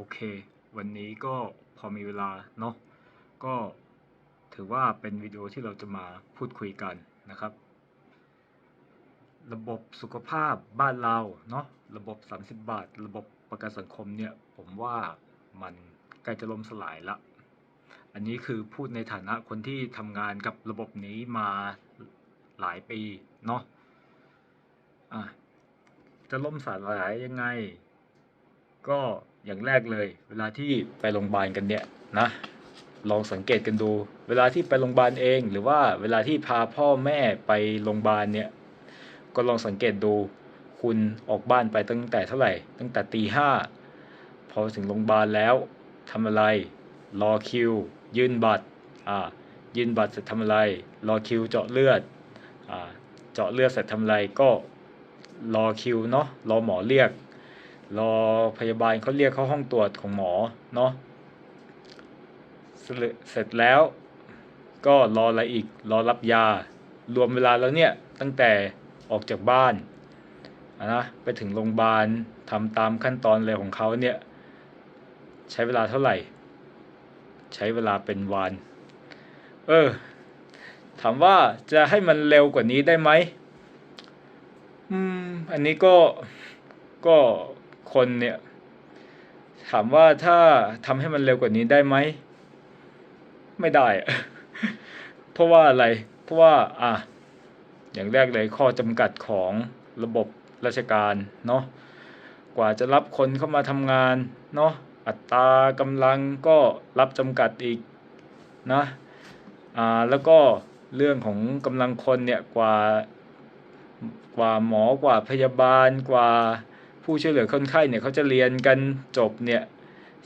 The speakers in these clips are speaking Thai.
โอเค วันนี้ก็พอมีเวลาเนาะก็ถือว่าเป็นวิดีโอที่เราจะมาพูดคุยกันนะครับ ระบบสุขภาพบ้านเราเนาะระบบ 30 บาท ระบบประกันสังคมเนี่ยผมว่ามันใกล้จะล่มสลายละ อันนี้คือพูดในฐานะคนที่ทำงานกับระบบนี้มาหลายปีเนาะะจะล่มสลายยังไง ก็ อย่างแรกเลย เวลาที่ไปโรงพยาบาลกันเนี่ยนะลองสังเกตกันดู เวลาที่ไปโรงพยาบาลเอง หรือว่าเวลาที่พาพ่อแม่ไปโรงพยาบาลเนี่ยก็ลองสังเกตดูคุณออกบ้านไปตั้งแต่เท่าไหร่ ตั้งแต่ตีห้าพอถึงโรงพยาบาลแล้วทำอะไร รอคิว ยื่นบัตรอ่ายื่นบัตรเสร็จทำอะไร รอคิวเจาะเลือดอ่าเจาะเลือดเสร็จทำอะไรก็รอคิวเนาะรอหมอเรียก รอพยาบาลเขาเรียกเข้าห้องตรวจของหมอเนาะเสร็จเสร็จแล้วก็รออะไรอีกรอรับยา รวมเวลาแล้วเนี่ย ตั้งแต่ออกจากบ้านนะไปถึงโรงพยาบาลทำตามขั้นตอนอะไรของเขาเนี่ย ใช้เวลาเท่าไหร่ ใช้เวลาเป็นวัน เออ ถามว่าจะให้มันเร็วกว่านี้ได้ไหมอืม อันนี้ก็ก็ คนเนี่ย ถามว่าถ้าทำให้มันเร็วกว่านี้ได้ไหม ไม่ได้ เพราะว่าอะไร เพราะว่า อะ อย่างแรกเลยข้อจำกัดของระบบราชการเนาะ กว่าจะรับคนเข้ามาทำงานเนาะ อัตรากำลังก็รับจำกัดอีกนะ อ่า แล้วก็เรื่องของกำลังคนเนี่ยกว่ากว่าหมอกว่าพยาบาลกว่า ผู้ช่วยเหลือคนไข้เนี่ยเขาจะเรียนกันจบเนี่ย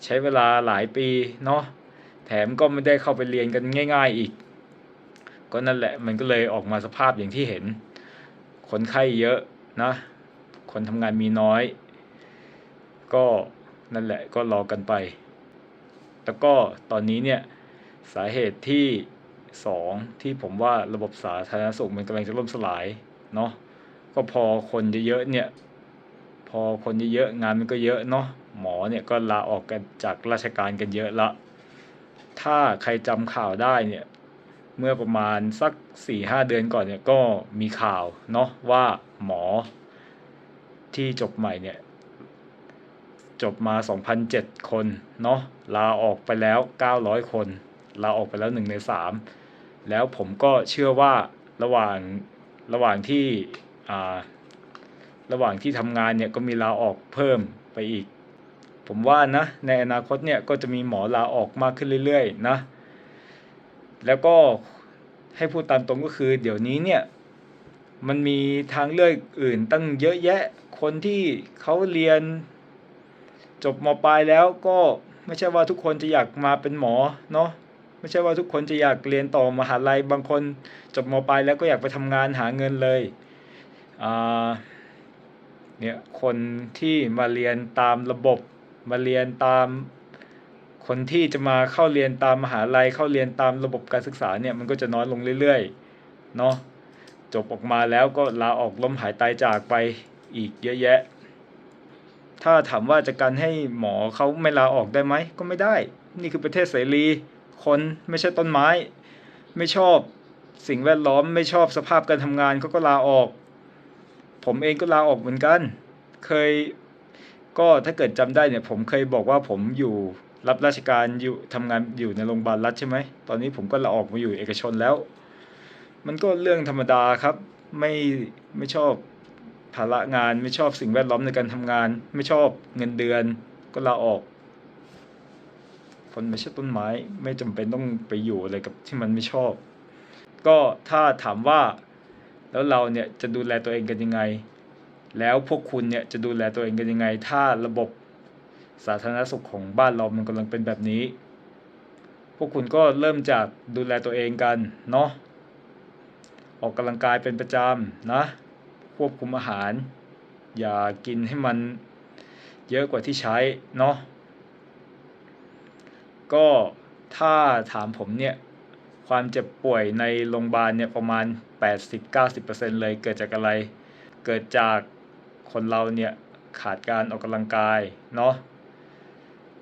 ใช้เวลาหลายปีเนาะแถมก็ไม่ได้เข้าไปเรียนกันง่าย ๆอีก ก็นั่นแหละมันก็เลยออกมาสภาพอย่างที่เห็น คนไข้เยอะนะ คนทำงานมีน้อย ก็นั่นแหละก็รอกันไป แล้วก็ตอนนี้เนี่ยสาเหตุที่สองที่ผมว่าระบบสาธารณสุขมันกำลังจะล่มสลายเนาะก็พอคนเยอะๆเนี่ย พอคนเยอะๆงานมันก็เยอะเนาะหมอเนี่ยก็ลาออกกันจากราชการกันเยอะละ ถ้าใครจำข่าวได้เนี่ยเมื่อประมาณสักสี่ห้าเดือนก่อนเนี่ยก็มีข่าวเนาะว่าหมอที่จบใหม่เนี่ยจบมา 2,007 คนเนาะลาออกไปแล้ว 900 คนลาออกไปแล้ว 1 ใน 3 แล้วผมก็เชื่อว่าระหว่างระหว่างที่อ่า ระหว่างที่ทำงานเนี่ยก็มีลาออกเพิ่มไปอีก ผมว่านะในอนาคตเนี่ยก็จะมีหมอลาออกมากขึ้นเรื่อยๆนะแล้วก็ให้พูดตามตรงก็คือ เดี๋ยวนี้เนี่ยมันมีทางเลือกอื่นตั้งเยอะแยะคนที่เขาเรียน จบมปลายแล้วก็ไม่ใช่ว่าทุกคนจะอยากมาเป็นหมอเนาะไม่ใช่ว่าทุกคนจะอยากเรียนต่อมหาลัยบางคน จบมปลายแล้วก็อยากไปทำงานหาเงินเลยอ่า เนี่ยคนที่มาเรียนตามระบบมาเรียนตาม คนที่จะมาเข้าเรียนตามมหาลัยเข้าเรียนตามระบบการศึกษาเนี่ยมันก็จะน้อยลงเรื่อยๆเนาะจบออกมาแล้วก็ลาออกล้มหายตายจากไปอีกเยอะแยะ ถ้าถามว่าจะกันให้หมอเขาไม่ลาออกได้ไหมก็ไม่ได้ นี่คือประเทศเสรี คนไม่ใช่ต้นไม้ ไม่ชอบสิ่งแวดล้อมไม่ชอบสภาพการทำงานเขาก็ลาออก ผมเองก็ลาออกเหมือนกัน เคยก็ถ้าเกิดจำได้เนี่ย ผมเคยบอกว่าผมอยู่รับราชการอยู่ทำงานอยู่ในโรงพยาบาลรัฐใช่ไหม ตอนนี้ผมก็ลาออกมาอยู่เอกชนแล้ว มันก็เรื่องธรรมดาครับ ไม่ไม่ชอบภาระงานไม่ชอบสิ่งแวดล้อมในการทำงาน ไม่ชอบเงินเดือน ก็ลาออกคนไม่ใช่ต้นไม้ ไม่จำเป็นต้องไปอยู่อะไรกับที่มันไม่ชอบ ก็ถ้าถามว่า แล้วเราเนี่ยจะดูแลตัวเองกันยังไง แล้วพวกคุณเนี่ยจะดูแลตัวเองกันยังไง ถ้าระบบสาธารณสุขของบ้านเรามันกำลังเป็นแบบนี้ พวกคุณก็เริ่มจากดูแลตัวเองกันเนาะออกกำลังกายเป็นประจำนะ ควบคุมอาหาร อย่ากินให้มันเยอะกว่าที่ใช้เนาะก็ถ้าถามผมเนี่ย ความเจ็บป่วยในโรงพยาบาลเนี่ยประมาณ 80-90%เลยเกิดจากอะไร เกิดจากคนเราเนี่ยขาดการออกกำลังกายเนาะ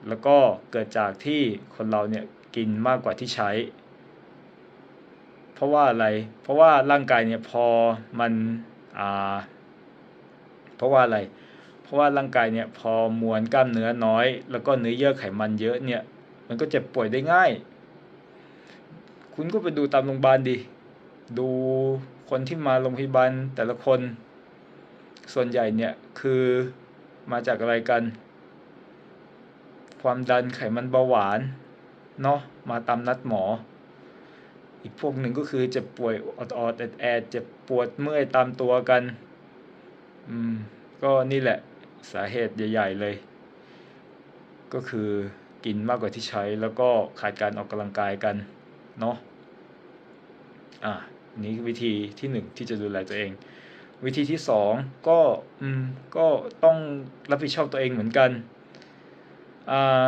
แล้วก็เกิดจากที่คนเราเนี่ยกินมากกว่าที่ใช้ เพราะว่าอะไร เพราะว่าร่างกายเนี่ยพอมันอ่าเพราะว่าอะไร เพราะว่าร่างกายเนี่ยพอมวลกล้ามเนื้อน้อย แล้วก็เนื้อเยื่อไขมันเยอะเนี่ยมันก็เจ็บป่วยได้ง่าย คุณก็ไปดูตามโรงพยาบาลดิดูคนที่มาโรงพยาบาลแต่ละคน ส่วนใหญ่เนี่ยคือมาจากอะไรกัน ความดันไขมันเบาหวานเนาะมาตามนัดหมอ อีกพวกหนึ่งก็คือเจ็บป่วยออดๆแอดแอดๆเจ็บปวดเมื่อยตามตัวกัน อืม ก็นี่แหละสาเหตุใหญ่ ๆเลย ก็คือกินมากกว่าที่ใช้แล้วก็ขาดการออกกำลังกายกัน เนาะอะนี่วิธีที่หนึ่งที่จะดูแลตัวเอง วิธีที่สองก็อืมก็ต้องรับผิดชอบตัวเองเหมือนกันอ่า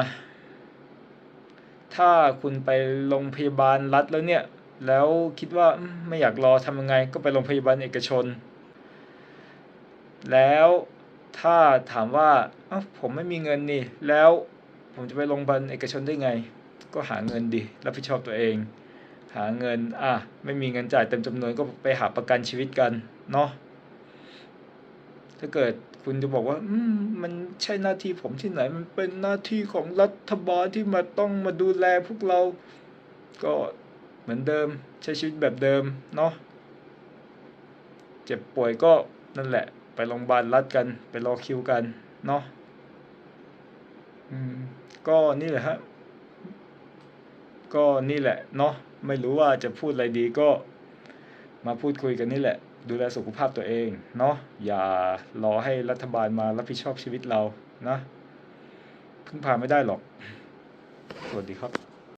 ถ้าคุณไปโรงพยาบาลรัฐแล้วเนี่ย แล้วคิดว่าไม่อยากรอทำยังไง ก็ไปโรงพยาบาลเอกชน แล้วถ้าถามว่าอ้าผมไม่มีเงินนี่ แล้วผมจะไปโรงพยาบาลเอกชนได้ไง ก็หาเงินดิ รับผิดชอบตัวเอง หาเงิน อะ ไม่มีเงินจ่ายเต็มจำนวนก็ไปหาประกันชีวิตกัน เนาะ ถ้าเกิดคุณจะบอกว่า อืม มันใช่หน้าที่ผมที่ไหน มันเป็นหน้าที่ของรัฐบาลที่มาต้องมาดูแลพวกเรา ก็เหมือนเดิม ใช้ชีวิตแบบเดิม เนาะ เจ็บป่วยก็นั่นแหละ ไปโรงพยาบาลรัฐกัน ไปรอคิวกัน เนาะ อืม ก็นี่แหละฮะ ก็นี่แหละ เนาะ ไม่รู้ว่าจะพูดอะไรดีก็มาพูดคุยกันนี่แหละ ดูแลสุขภาพตัวเองเนาะอย่ารอให้รัฐบาลมารับผิดชอบชีวิตเรานะพึ่งพาไม่ได้หรอก สวัสดีครับ